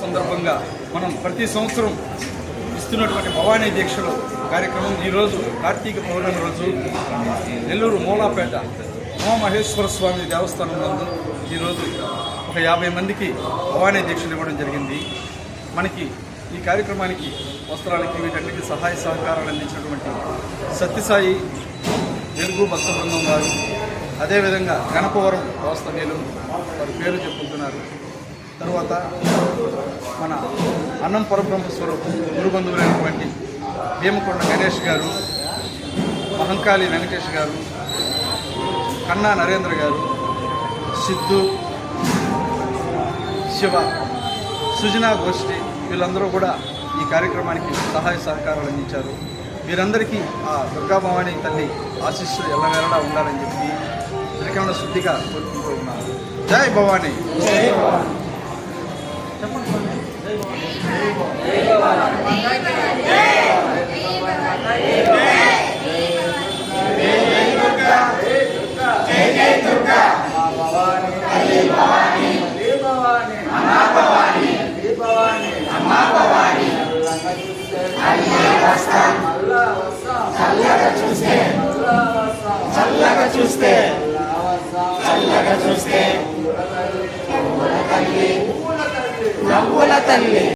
సందర్భంగా మనం ప్రతి సంవత్సరం ఇస్తున్నటువంటి భవానీ దీక్షలు కార్యక్రమం ఈరోజు కార్తీక పౌర్ణమి రోజు నెల్లూరు మూలాపేట ఉమామహేశ్వర స్వామి దేవస్థానం నందు ఈరోజు ఒక యాభై మందికి భవానీ దీక్షలు ఇవ్వడం జరిగింది. మనకి ఈ కార్యక్రమానికి వస్త్రాలకి వీటన్నిటి సహాయ సహకారాలు అందించినటువంటి సత్యసాయి తెలుగు భక్త బృందం వారు అదేవిధంగా గణపవరం వ్యవస్థనీయులు వారి పేరు చెప్పుకుంటున్నారు. తర్వాత మన అన్నం పరబ్రహ్మ స్వరూపం గురుబంధువులైనటువంటి భీమకొండ గణేష్ గారు మహంకాళి వెంకటేష్ గారు కన్నా నరేంద్ర గారు సిద్ధు శివ సుజనా గోష్ఠి వీళ్ళందరూ కూడా ఈ కార్యక్రమానికి సహాయ సహకారాలు అందించారు వీరందరికీ ఆ దుర్గాభవాని తల్లి ఆశీస్సులు ఎల్లవేళలా ఉండాలని చెప్పి త్రికరణ శుద్ధిగా కోరుకుంటూ ఉన్నారు జై భవానీ చల్లగా చూస్తే. చల్లగా చూస్తే. చల్లగా చూస్తే నవ్వుల తల్లి.